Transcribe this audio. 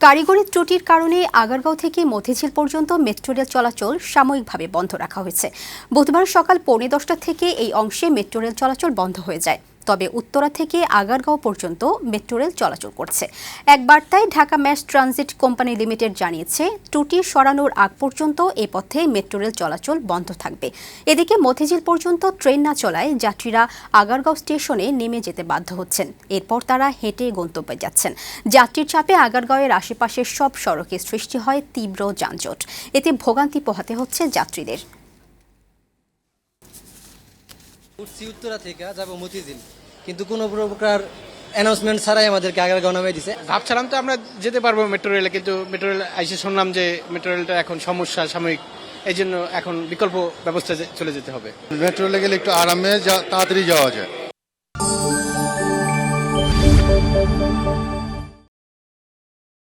কারিগরি ত্রুটির কারণে আগারগাঁও থেকে মতিঝিল পর্যন্ত মেট্রো রেল চলাচল সাময়িকভাবে বন্ধ রাখা হয়েছে। বুধবার সকাল পৌনে দশটা থেকে এই অংশে মেট্রো রেল চলাচল বন্ধ হয়ে যায়। তবে উত্তরা থেকে আগারগাঁও পর্যন্ত মেট্রো রেল চলাচল করছে। এক বার্তায় Dhaka mass transit company limited জানিয়েছে, ত্রুটি সরানোর আগ পর্যন্ত এ পথে মেট্রো রেল চলাচল বন্ধ থাকবে। এদিকে মতিঝিল পর্যন্ত ট্রেন না চলায় যাত্রীরা আগারগাঁও স্টেশনে নেমে যেতে বাধ্য হচ্ছেন। এরপর তারা হেঁটে গন্তব্যে যাচ্ছেন। যাত্রীর চাপে আগারগাঁওয়ের আশেপাশের সব সড়কে সৃষ্টি হয় তীব্র যানজট। এতে ভোগান্তি পোহাতে হচ্ছে যাত্রীদের। উঠছি উত্তরা থেকে যাব মতিঝিল। কিন্তু কোনো প্রকার অ্যানাউন্সমেন্ট ছাড়াই আমাদেরকে আগারগাঁও নামাই দিছে। ভাবছিলাম তো আমরা যেতে পারব মেট্রো রেলে কিন্তু মেট্রো রেল এসে শুনলাম যে মেট্রো রেলটা এখন সমস্যা সাময়িক। এই জন্য এখন বিকল্প ব্যবস্থা চলে যেতে হবে। মেট্রো রেলে গেলে একটু আরামে তাড়াতাড়ি যাওয়া যায়।